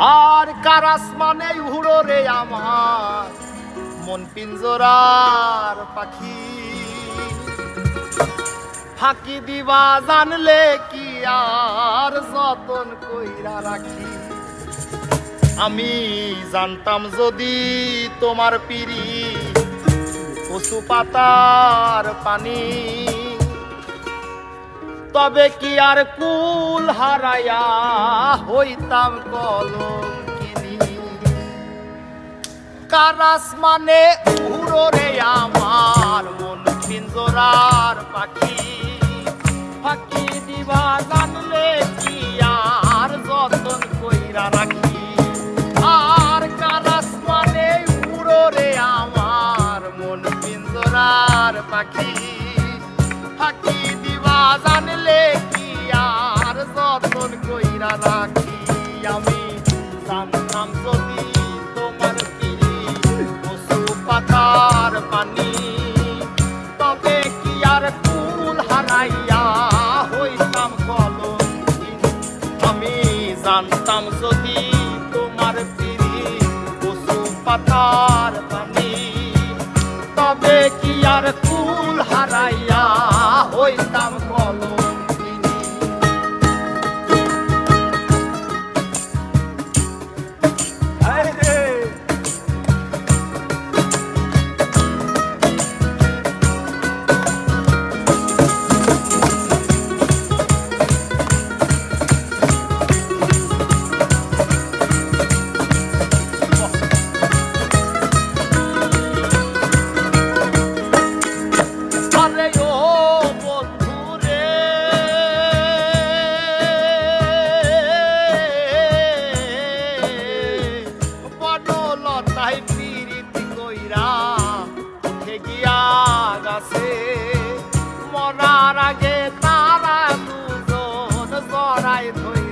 আর Karras মানে উড়ো রে আমার? মন পিঞ্জরার পাখি। ফাঁকি দিবা জানলে কি আর যতন কইরা রাখি? আমি জানতাম যদি তোমার পিড়ি কচু পাতার পানি। তবে কি আর কুল হারায়া হইতাম কলঙ্কিনী? কারাস মানে উড়ো রে আমার মন পিঞ্জরার পাখি। ফাঁকি দিবা জানলে কি আর যতন কইরা রাখি? মানে মন পাখি। দিবা জানলে কি আর যতন কইরা রাখি আমি জানতাম যদি তোমার পিড়ি পশু পাতার পানি, তবে কি আর কুল হারাইয়া হইতাম কলঙ্কিনী। আমি জানতাম যদি তোমার পিড়ি পশু পাতার পানি, তবে কি আর কুল হইতাম কলঙ্কিনী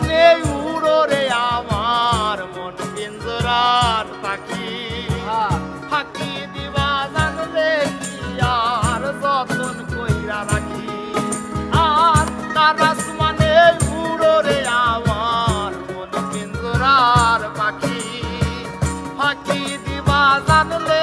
মানে উড়ো রে আমার মন পিঞ্জরার পাখি। ফাঁকি দিবা জানলে কি আর যতন কইরা রাখি। আর কারাস মানে উড়ো রে আমার মন পিঞ্জরার পাখি। ফাঁকি দিবা জানলে